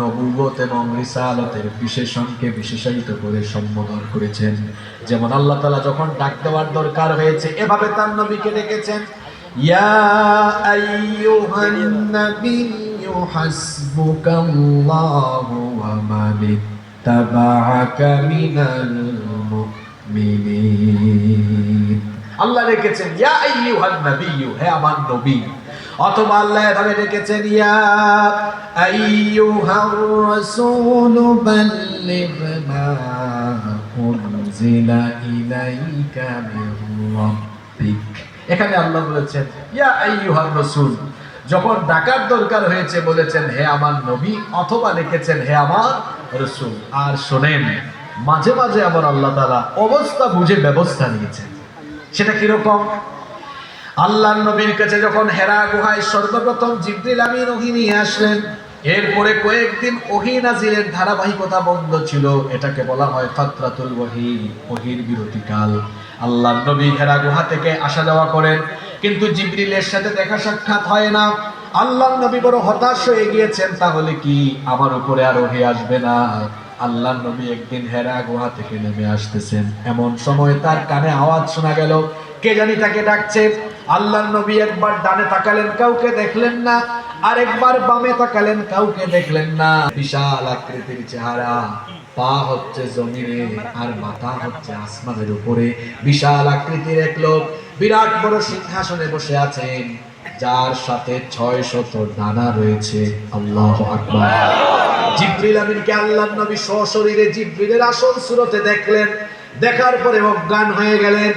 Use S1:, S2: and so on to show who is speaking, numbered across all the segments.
S1: নবুয়ত এবং রিসালতের বিশেষণকে বিশেষায়িত করে সম্বোধন করেছেন। যেমন আল্লাহ তালা যখন ডাক দেওয়ার দরকার হয়েছে, এভাবে তার নবীকে ডেকেছেন, ইয়া আল্লাহ রেখেছেন হে আমার নবী অথবা আল্লাহ এভাবে ডেকেছেন, ইয়া আইয়ুহার রাসূল বাল্লিগ মা উনজিলা ইলাইকা মির এখানে আল্লাহ বলেছেন, ইয়া আইয়ুহার রাসূল, যখন ডাকার দরকার হয়েছে বলেছেন, হে আমার নবী, অথবা লিখেছেন হে আমার রসুল। আর শোনেন, মাঝে মাঝে আবার আল্লাহ তাআলা অবস্থা বুঝে ব্যবস্থা নিয়েছেন। সেটা কীরকম? আল্লাহর নবীর কাছে যখন হেরা গুহায় সর্বপ্রথম জিব্রিল আমিন ওহী নিয়ে আসলেন, এরপরে কয়েকদিন ওহী নাজিলের ধারাবাহিকতা বন্ধ ছিল। এটাকে বলা হয় ফাতরাতুল ওহী, ওহীর বিরতিকাল। আল্লাহর নবী হেরা গুহা থেকে আসা যাওয়া করেন, কিন্তু জিব্রিলের সাথে দেখা সাক্ষাৎ হয় না। আল্লাহর নবী বড় হতাশ হয়ে গিয়েছেন, তাহলে কি আমার উপরে আর ওহী আসবে না? আল্লাহ নবী একদিন হেরা গুহা থেকে নেমে আসতেছেন। এমন সময় তার কানে আওয়াজ শোনা গেল কে জানি তাকে ডাকছে। আল্লাহ নবী একবার ডানে তাকালেন, কাউকে দেখলেন না। আরেকবার বামে তাকালেন, কাউকে দেখলেন না। বিশাল আকৃতির চেহারা, পা হচ্ছে জমিনে আর মাথা হচ্ছে আসমানের উপরে। বিশাল আকৃতির এক লোক বিরাট বড় সিংহাসনে বসে আছেন, যার সাথে ছয় শত ডানা রয়েছে। আল্লাহ আকবার। জিব্রিল আমিনকে আল্লাহ নবী সশরীরে জিব্রিলের আসল সুরতে দেখলেন। দেখার পরে অজ্ঞান হয়ে গেলেন।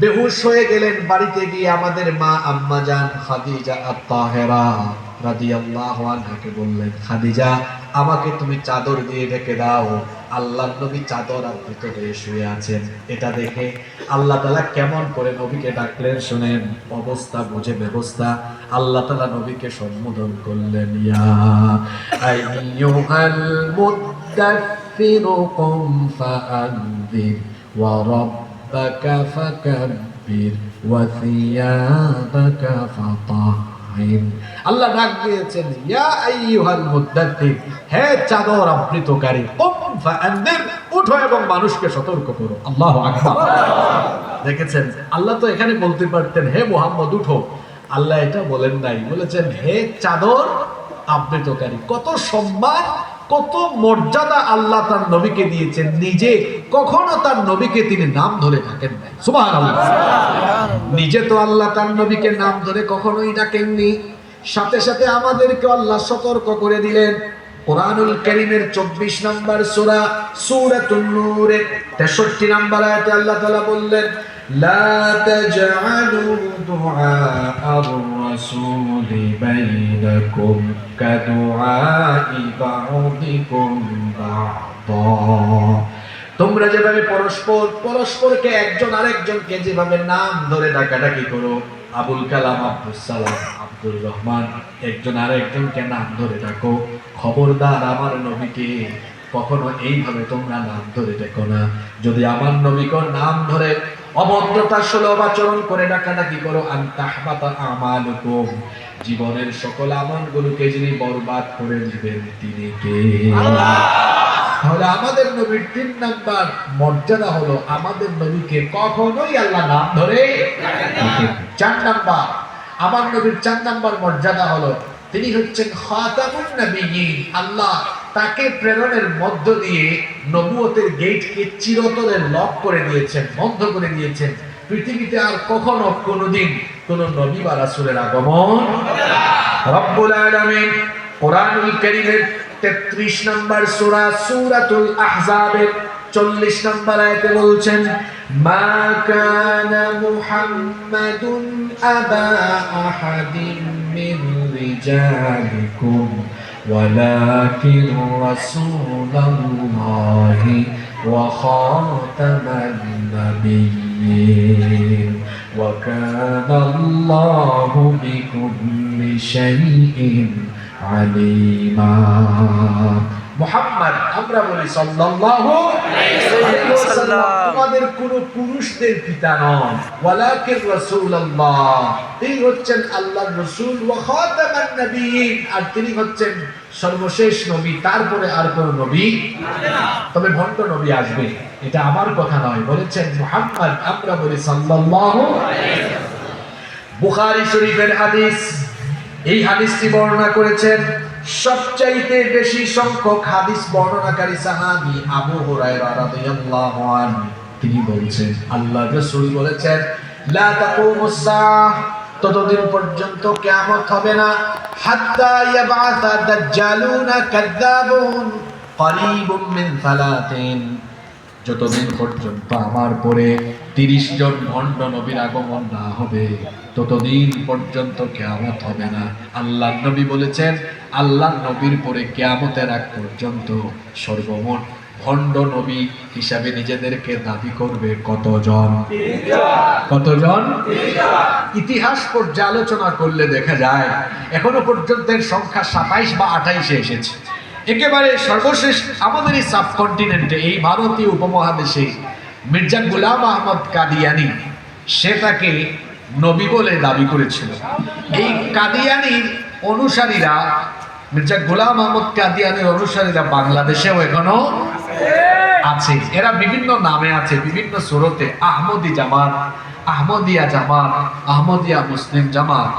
S1: বেহুশ হয়ে গেলেন বাড়িতে গিয়ে আমাদের মা আম্মা জান খাদিজা আত্তাহেরা রাদিয়াল্লাহু আনহাকে বললেন, খাদিজা, আমাকে তুমি চাদর দিয়ে ঢেকে দাও। আল্লাহ নবী চাদর আবৃত হয়ে শুয়ে আছেন। এটা দেখে আল্লাহ তালা কেমন করে নবীকে ডাকলেন শুনেন, অবস্থা বুঝে ব্যবস্থা, আল্লাহ তালা নবীকে সম্বোধন করলেন, ইয়া ফাকাব্বির ওয়া থিয়াবাকা ফাতাহহির আল্লাহ ডাক দিয়েছেন, ইয়া আইয়ুহাল মুদ্দাথির হে চাদর আবৃতকারী, কুম ফাআনদির, উঠো এবং মানুষকে সতর্ক করো। আল্লাহু আকবার। দেখেছেন, আল্লাহ তো এখানে বলতে পারতেন, হে মোহাম্মদ, উঠো। আল্লাহ এটা বলেন নাই, বলেছেন, হে চাদর আবৃতকারী, কত সম্মান কত মর্যাদা আল্লাহ তার নবীকে দিয়েছেন, নিজে কখনো তার নবীকে তিনি নাম ধরে থাকেন নিজে তো আল্লাহ তার নবীকে নাম ধরে কখনোই ডাকেননি। সাথে সাথে আমাদেরকে আল্লাহ সতর্ক করে দিলেন। কোরআনুল করিমের চব্বিশ নম্বর সূরা সূরাতুন 63 নম্বর আয়াতে আল্লাহ তালা বললেন তোমরা যেভাবে পরস্পর, পরস্পরকে একজন আরেকজনকে যেভাবে নাম ধরে ডাকাডাকি করো আবুল কালাম আব্দুল সালাম আব্দুর রহমান, একজন আরেকজনকে নাম ধরে ডাকো। খবরদার আমার নবীকে, কখনো এইভাবে তোমরা নাম ধরে দেখো না। যদি আমার নবীকে নাম ধরে অভদ্রতা সুলভ আচরণ করে ডাকাডাকি করো আন্তাহবাতা আমালুকুম। জীবনের সকল আমলগুলোকে যিনি বরবাদ করে দিবেন, তিনি কে? তাহলে আমাদের নবীর তিন নাম্বার মর্যাদা হলো আমাদের নবীকে কখনোই আল্লাহ নাম ধরে চার নাম্বার, আমার নবীর চার নাম্বার মর্যাদা হলো তিনি হচ্ছেন খাতামুন নবিয়্যিন আল্লাহ তাকে প্রেরণের মধ্য দিয়ে নবুয়তের গেটকে চিরতরে লক করে দিয়েছেন, বন্ধ করে দিয়েছেন। পৃথিবীতে আর কখনো কোনোদিন কোন নবী বা রাসূলের আগমন রব্বুল আলামিন কোরআনুল কারীমের 33 নম্বর সূরা সূরাতুল আহজাবের 40 নম্বর আয়াতে বলছেন মা কানা মুহাম্মাদুন আবা আহাদিন মিন রিজালিকুম ولكن رسول الله وخاتم النبيين وكان الله بكل شيء আলিমা। মুহাম্মদ আমরা বলি সাল্লাল্লাহু তোমাদের কোন পুরুষদের পিতা নন। ওয়ালাকিন রাসূলুল্লাহ। তিনি হচ্ছেন আল্লাহর রাসূল ওয়া খাতামান নবিয়্যিন আর তিনি হচ্ছেন সর্বশেষ নবী তারপরে আর কোন নবী তবে ভণ্ড নবী আসবে। এটা আমার কথা নয়। বলেছেন মুহাম্মদ আমরা বলি সাল্লাল্লাহু বুখারী শরীফের হাদিস। এই হাদিসটি বর্ণনা করেছেন সবচাইতে বেশি সংখ্যক হাদিস বর্ণনাকারী সাহাবী আবু হুরায়রা রাদিয়াল্লাহু আনহু। তিনি বলছেন, আল্লাহ রাসূল বলেছেন, লা তাকুমুস সাহ ততদিন পর্যন্ত কিয়ামত হবে না। হাত্তা ইয়াবআসা দাজ্জালুনা কাযযাবুন করিবুম মিন সালাতিন। যতদিন পর্যন্ত আমার পরে তিরিশ জন ভণ্ড নবীর আগমন না হবে, ততদিন পর্যন্ত কেয়ামত হবে না। আল্লাহ নবী বলেছেন আল্লাহ নবীর পরে কেয়ামতের আগ পর্যন্ত সর্বমোট ভণ্ড নবী হিসাবে নিজেদেরকে দাবি করবে কতজন? কতজন? ইতিহাস পর্যালোচনা করলে দেখা যায়, এখনও পর্যন্ত সংখ্যা সাতাইশ বা আঠাইশে এসেছে। একেবারে সর্বশেষ আমাদের এই সাবকন্টিনেন্টে এই ভারতীয় উপমহাদেশে মির্জা গুলাম আহমদ কাদিয়ানি, সে তাকে নবী বলে দাবি করেছিল। এই কাদিয়ানির অনুসারীরা, মির্জা গোলাম আহমদ কাদিয়ানির অনুসারীরা বাংলাদেশেও এখনও আছে। এরা বিভিন্ন নামে আছে, বিভিন্ন সুরতে, আহমদি জামাত, আহমদিয়া জামাত, আহমদিয়া মুসলিম জামাত।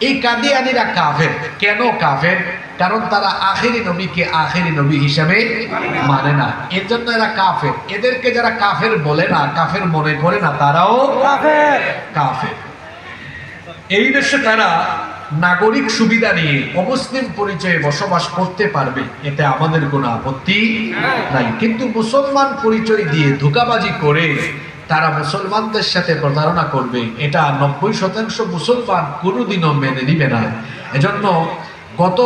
S1: এই কাদিয়ানিরা কাফের। কেন কাফের? কারণ তারা আখেরি নবীকে আখেরি নবী হিসাবে মানে না। এর জন্য এরা কাফের। এদেরকে যারা কাফের বলে না কাফের মনে করে না তারাও কাফের। এই দেশে তারা নাগরিক সুবিধা নিয়ে অমুসলিম পরিচয়ে বসবাস করতে পারবে। এতে আমাদের কোনো আপত্তি নাই। কিন্তু মুসলমান পরিচয় দিয়ে ধোকাবাজি করে তারা মুসলমানদের সাথে প্রতারণা করবে। এটা নব্বই শতাংশ মুসলমান কোনোদিনও মেনে নিবে না। এজন্য গত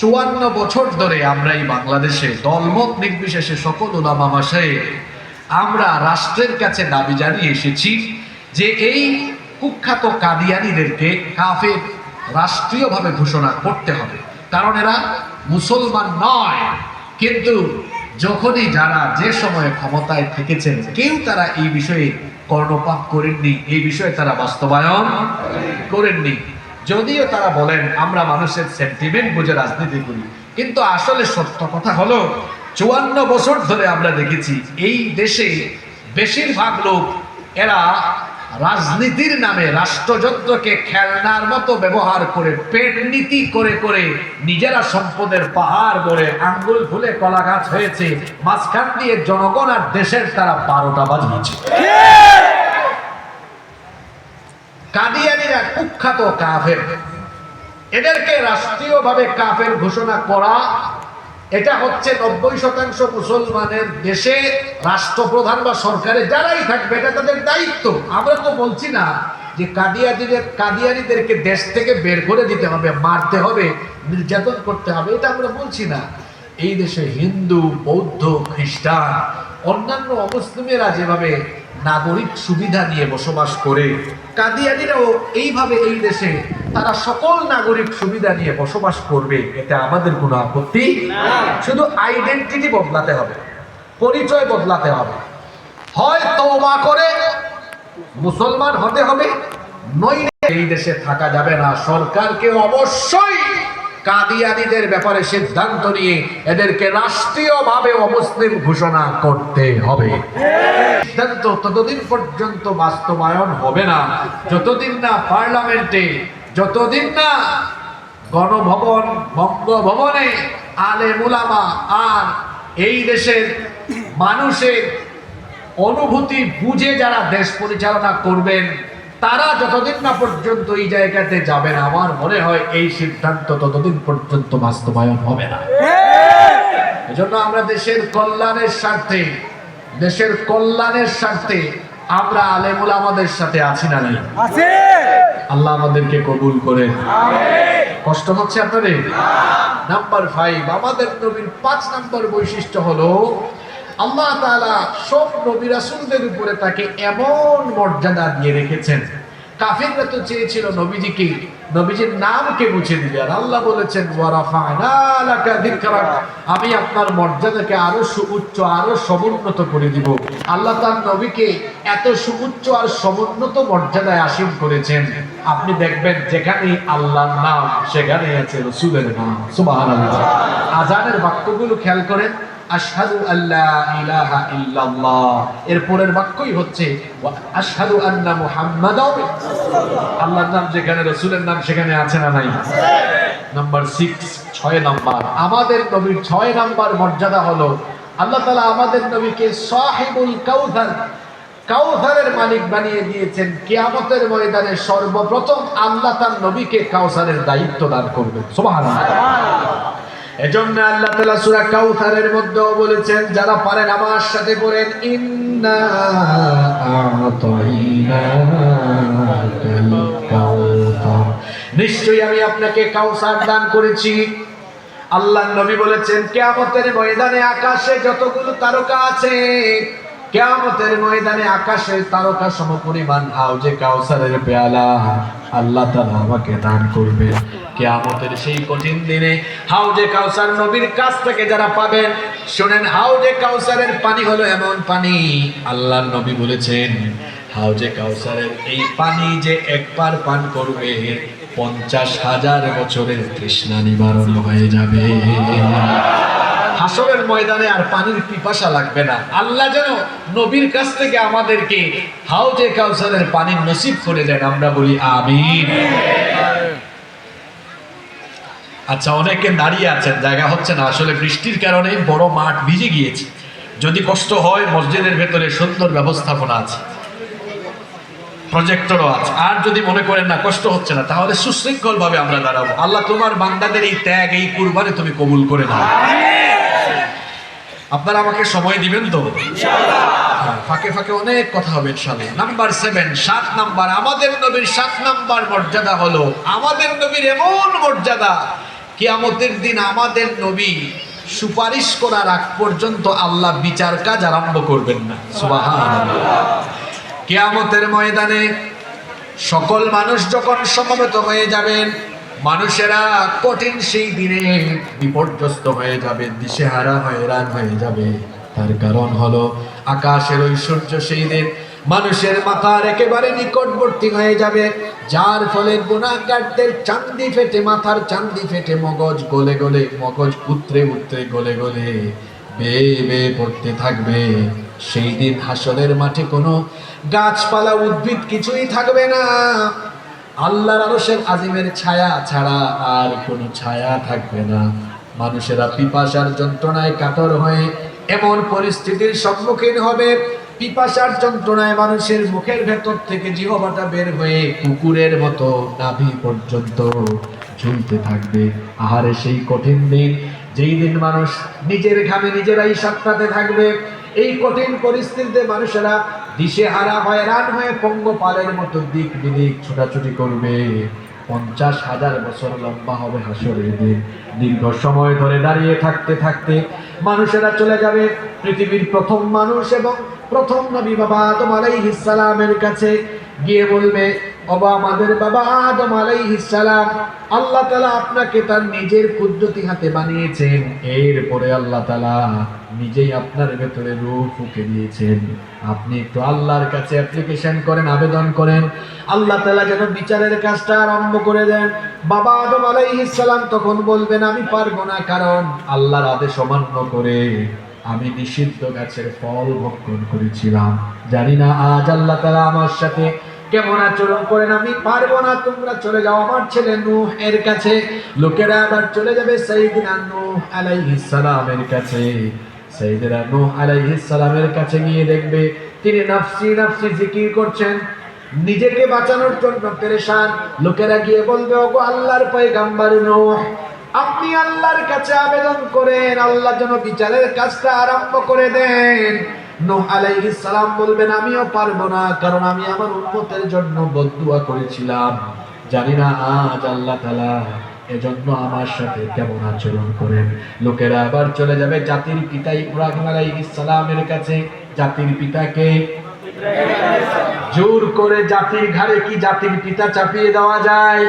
S1: চুয়ান্ন বছর ধরে আমরা এই বাংলাদেশে দলমত নির্বিশেষে সকল ওলামা মাসায় আমরা রাষ্ট্রের কাছে দাবি জানিয়ে এসেছি যে এই কুখ্যাত কাদিয়ানিদেরকে কাফের রাষ্ট্রীয়ভাবে ঘোষণা করতে হবে। কারণ এরা মুসলমান নয়, কিন্তু যখনই যারা যে সময়ে ক্ষমতায় থেকেছেন, কেউ তারা এই বিষয়ে কর্ণপাত করেননি, এই বিষয়ে তারা বাস্তবায়ন করেননি। যদিও তারা বলেন, আমরা মানুষের সেন্টিমেন্ট বুঝে রাজনীতি করি। কিন্তু আসলে সত্য কথা হলো, চুয়ান্ন বছর ধরে আমরা দেখেছি, এই দেশে বেশিরভাগ লোক, এরা রাজনীতির নামে রাষ্ট্রযন্ত্রকে খেলনার মতো ব্যবহার করে পেট নীতি করে করে নিজেরা সম্পদের পাহাড় গড়ে আঙ্গুল ফুলে কলা গাছ হয়েছে, মাঝখান দিয়ে জনগণ আর দেশের তারা বারোটা বাজিয়েছে। কাদিয়ানিরা কুখ্যাত কাফের। এদেরকে রাষ্ট্রীয়ভাবে কাফের ঘোষণা করা এটা হচ্ছে নব্বই শতাংশ মুসলমানের দেশে রাষ্ট্রপ্রধান বা সরকারে যারাই থাকবে, এটা তাদের দায়িত্ব। আমরা তো বলছি না যে কাদিয়ানিদের কাদিয়ানিদেরকে দেশ থেকে বের করে দিতে হবে, মারতে হবে, নির্যাতন করতে হবে, এটা আমরা বলছি না। এই দেশে হিন্দু, বৌদ্ধ, খ্রিস্টান, অন্যান্য অমুসলিমেরা যেভাবে নাগরিক সুবিধা নিয়ে বসবাস করে। কাদিয়ানিরাও এইভাবে এই দেশে তারা সকল নাগরিক সুবিধা নিয়ে বসবাস করবে, এতে আমাদের কোনো আপত্তি শুধু আইডেন্টিটি বদলাতে হবে, পরিচয় বদলাতে হবে। হয় তওবা করে, মুসলমান হতে হবে, নইলে এই দেশে থাকা যাবে না। সরকারকে অবশ্যই কাদিয়ানিদের ব্যাপারে সিদ্ধান্ত নিয়ে এদেরকে রাষ্ট্রীয়ভাবে অমুসলিম ঘোষণা করতে হবে। সিদ্ধান্ত ততদিন পর্যন্ত বাস্তবায়ন হবে না। যতদিন না পার্লামেন্টে, যতদিন না গণভবন, বঙ্গভবনে আলে মুলামা আর এই দেশের মানুষের অনুভূতি বুঝে যারা দেশ পরিচালনা করবেন তারা যতদিন না পর্যন্ত এই জায়গাতে যাবেন আমার মনে হয় এই সিদ্ধান্ত ততদিন পর্যন্ত বাস্তবায়ন হবে না। এজন্য আমরা দেশের কল্যাণের স্বার্থে দেশের কল্যাণের স্বার্থে আমরা আলেমুল আমাদের সাথে আছি না নাই?
S2: আছে।
S1: আল্লাহ আমাদেরকে কবুল করেন। কষ্ট হচ্ছে আপনাদের? নাম্বার ফাইভ আমাদের নবীর পাঁচ নাম্বার বৈশিষ্ট্য হলো আল্লাহ তাআলা সব নবী রাসুলদের উপরে তাকে এমন মর্যাদা দিয়ে রেখেছেন। কাফিররা তো চেয়েছিল নবীজিকে, নবীজির নামকে মুছে দিবে। আর আল্লাহ বলেছেন। আমি আপনার মর্যাদাকে আরও সুউচ্চ, আরও সমুন্নত করে দিব। আল্লাহ তার নবীকে এত সুউচ্চ আর সমুন্নত মর্যাদায় আসীন করেছেন। আপনি দেখবেন যেখানে আল্লাহর নাম, সেখানে আছে রসুলের নাম। সুবহানাল্লাহ। আজানের বাক্যগুলো খেয়াল করেন। আশহাদু আল্লা ইলাহা ইল্লাল্লাহ। এর পরের বাক্যই হচ্ছে আশহাদু আন্না মুহাম্মাদাও আল্লাহর নাম যেখানে, রসুলের নাম সেখানে আছে না নাই? নাম্বার সিক্স ছয় নাম্বার। আমাদের নবীর ছয় নাম্বার মর্যাদা হলো, আল্লাহ তালা আমাদের নবীকে সাহেবুল কাউসার, কাউসারের মালিক বানিয়ে দিয়েছেন। কিয়ামতের ময়দানে সর্বপ্রথম আল্লাহ তার নবীকে কাউসারের দায়িত্ব দান করবেন। সুবহানাল্লাহ। এজন্য আল্লাহ তাআলা সূরা কাউসারের মধ্যেও বলেছেন, যারা পারেন আমার সাথে পড়েন, ইন্না নিশ্চয়ই আমি আপনাকে কাউসার দান করেছি। আল্লাহ নবী বলেছেন, কেয়ামতের ময়দানে আকাশে যতগুলো তারকা আছে কেয়ামতের ময়দানে আকাশের তারকা সম সমপরিমাণ হাউজে কাউসারের পেয়ালা। আল্লাহ তাআলা আমাকে দান করবে। কেয়ামতের সেই কঠিন দিনে হাউজে কাউসার নবীর কাছ থেকে যারা পাবেন, শুনেন হাউজে কাউসারের পানি হলো এমন পানি। আল্লাহ নবী বলেছেন হাউজে কাউসারের এই পানি যে একবার পান করবে, পঞ্চাশ হাজার বছরের তৃষ্ণা নিবারণ হয়ে যাবে। হাসরের ময়দানে আর পানির পিপাসা লাগবে না। আল্লাহ যেন নবীর কাছ থেকে আমাদেরকে হাউজে কাউসারের পানির নসিব করে দেন, আমরা বলি আমিন। আচ্ছা অনেকে দাঁড়িয়ে আছেন, জায়গা হচ্ছে না। আসলে বৃষ্টির কারণে বড় মাঠ ভিজে গিয়েছে। যদি কষ্ট হয়, মসজিদের ভেতরে সুন্দর ব্যবস্থাপনা আছে প্রজেক্টরও আছে। আর যদি মনে করেন না, কষ্ট হচ্ছে না, তাহলে সুশৃঙ্খল ভাবে আমরা দাঁড়াবো। আল্লাহ, তোমার বান্দাদের এই ত্যাগ, এই কুরবানি তুমি কবুল করে নাও। আপনারা আমাকে সময় দিবেন তো? হ্যাঁ, ফাঁকে ফাঁকে অনেক কথা হবে ইনশাআল্লাহ। নাম্বার সেভেন সাত নাম্বার আমাদের নবীর সাত নাম্বার মর্যাদা হলো আমাদের নবীর এমন মর্যাদা কিয়ামতের দিন আমাদের নবী সুপারিশ করার আগ পর্যন্ত আল্লাহ বিচার কাজ আরম্ভ করবেন না। কেয়ামতের ময়দানে সকল মানুষ যখন সমবেত হয়ে যাবেন মানুষেরা কঠিন সেই দিনে বিপর্যস্ত হয়ে যাবে, দিশেহারা হয়রান হয়ে যাবে। তার কারণ হলো, আকাশের ঐশ্বর্য সেই দিন মানুষের মাথার একেবারে নিকটবর্তী হয়ে যাবে, যার ফলে গুণাগারদের চান্দি ফেটে, মাথার চান্দি ফেটে, মগজ গলে গলে, মগজ উতরে উতরে গলে গলে বেয়ে বেয়ে পড়তে থাকবে। সেই দিন হাসলের মাঠে কোনো গাছপালা উদ্ভিদ কিছুই থাকবে না। আল্লাহর আরশের আজিমের ছায়া ছাড়া আর কোনো ছায়া থাকবে না। মানুষেরা পিপাসার যন্ত্রণায় কাতর হয়ে এমন পরিস্থিতির সম্মুখীন হবে। পিপাসার যন্ত্রণায় মানুষের মুখের ভেতর থেকে জিহবাটা বের হয়ে কুকুরের মতো নাভি পর্যন্ত ঝুলতে থাকবে। আহারে সেই কঠিন দিন, যেই দিন মানুষ নিজের ঘামে নিজেরাই সাতটাতে থাকবে। এই কঠিন পরিস্থিতিতে মানুষেরা দিশেহারা হয়রান হয়ে পঙ্গপালের মতো দিক বিদিক ছোটাছুটি করবে। পঞ্চাশ হাজার বছর লম্বা হবে হাসরের দিন। দীর্ঘ সময় ধরে দাঁড়িয়ে থাকতে থাকতে মানুষেরা চলে যাবে। পৃথিবীর প্রথম মানুষ এবং প্রথম নবী বাবা আদম আলাইহিস সালামের কাছে গিয়ে বলবে অবা আমাদের বাবা আদম আলাইহিস সালাম আল্লাহ তালা আপনাকে তার নিজের কুদরতি হাতে বানিয়েছেন। এরপরে আল্লাহ তাআলা নিজেই আপনার ভেতরে রূহ ফুঁকে দিয়েছেন। আপনি একটু আল্লাহর কাছে অ্যাপ্লিকেশন করেন, আবেদন করেন। আল্লাহ তালা যেন বিচারের কাজটা আরম্ভ করে দেন। বাবা আদম আলাইহিস সালাম তখন বলবেন, আমি পারব না কারণ আল্লাহর আদেশ অমান্য করে আমি নিষিদ্ধ গাছের ফল ভক্ষণ করেছিলাম। জানি না আজ আল্লাহ তালা আমার সাথে কেমন আচরণ করেন। আমি পারব না, তোমরা চলে যাও আমার ছেলে নূহ এর কাছে। লোকেরা আবার চলে যাবে সাইদিনা নূহ আলাইহিস সালামের কাছে। সাইদিনা নূহ আলাইহিস সালামের কাছে গিয়ে দেখবে তিনি নাফসি নাফসি জিকির করছেন। নিজেকে বাঁচানোর জন্য পেরেশান। লোকেরা গিয়ে বলবে, ওগো আল্লাহর পয়গাম্বার নূহ, আপনি আল্লাহর কাছে আবেদন করেন, আল্লাহ যেন বিচারের কাজটা আরম্ভ করে দেন। নূহ আলাইহিস সালাম বলবেন, আমিও পারব না, কারণ আমি আমার উম্মতের জন্য বদদুয়া করেছিলাম। জানি না আজ আল্লাহ তাআলা এজন্য আমার সাথে কেমন আচরণ করেন? লোকেরা আবার চলে যাবে জাতির পিতা ইব্রাহিম আলাইহিস সালামের কাছে। জাতির পিতাকে জোর করে জাতির ঘাড়ে কি জাতির পিতা চাপিয়ে দেওয়া যায়?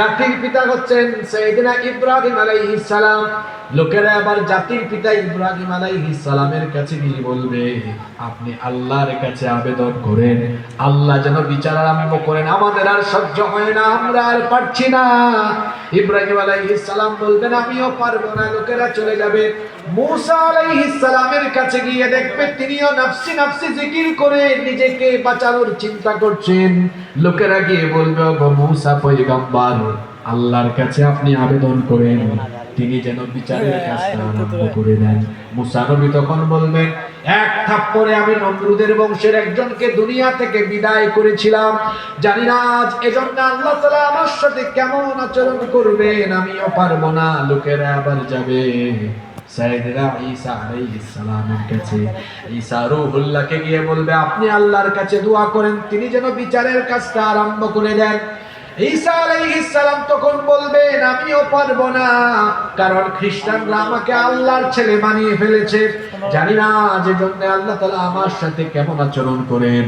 S1: জাতির পিতা হচ্ছেন সৈয়দনা ইব্রাহিম আলাইহিস সালাম। লোকেরা আবার জাতির পিতা ইব্রাহিম আলাইহিস সালামের কাছে গিয়ে বলবে, আপনি আল্লাহর কাছে আবেদন করেন, আল্লাহ যেন বিচার আরম্ভ করেন, আমাদের আর সহ্য হয় না, আমরা আর পারছি না। ইব্রাহিম আলাইহিস সালাম বলবেন, আমিও পারব না, লোকেরা চলে যাবে। মুসা আলাইহিস সালামের কাছে গিয়ে দেখবে, তিনিও নাফসি নাফসি জিকির করে নিজেকে বাঁচানোর চিন্তা করছেন। লোকেরা গিয়ে বলবে ওগো মুসা পয়গম্বর আল্লাহর কাছে আপনি আবেদন করেন তিনি যেন বিচারের কাজটা আরম্ভ করে দেন। মুসা নবী তখন বলবেন এক থাপ্পড়ে আমি নমরুদের বংশের একজনকে দুনিয়া থেকে বিদায় করেছিলাম। জানি না আজ এজন্য আল্লাহ তাআলা আমার সাথে কেমন আচরণ করবেন আমিও পারব না লোকেরা আবার যাবে। সাইয়েদনা ঈসা আলাইহিস সালামের কাছে, ঈসা রূহুল্লাহকে গিয়ে বলবে, আপনি আল্লাহর কাছে দোয়া করেন, তিনি যেন বিচারের কাজটা আরম্ভ করে দেন। ঈসা আলাইহিস সালাম তখন বলবেন, আমিও পারব না, কারণ খ্রিস্টানরা আমাকে আল্লাহর ছেলে বানিয়ে ফেলেছে। জানি না যে জন্য আল্লাহ তাআলা আমার সাথে কেমন আচরণ করেন।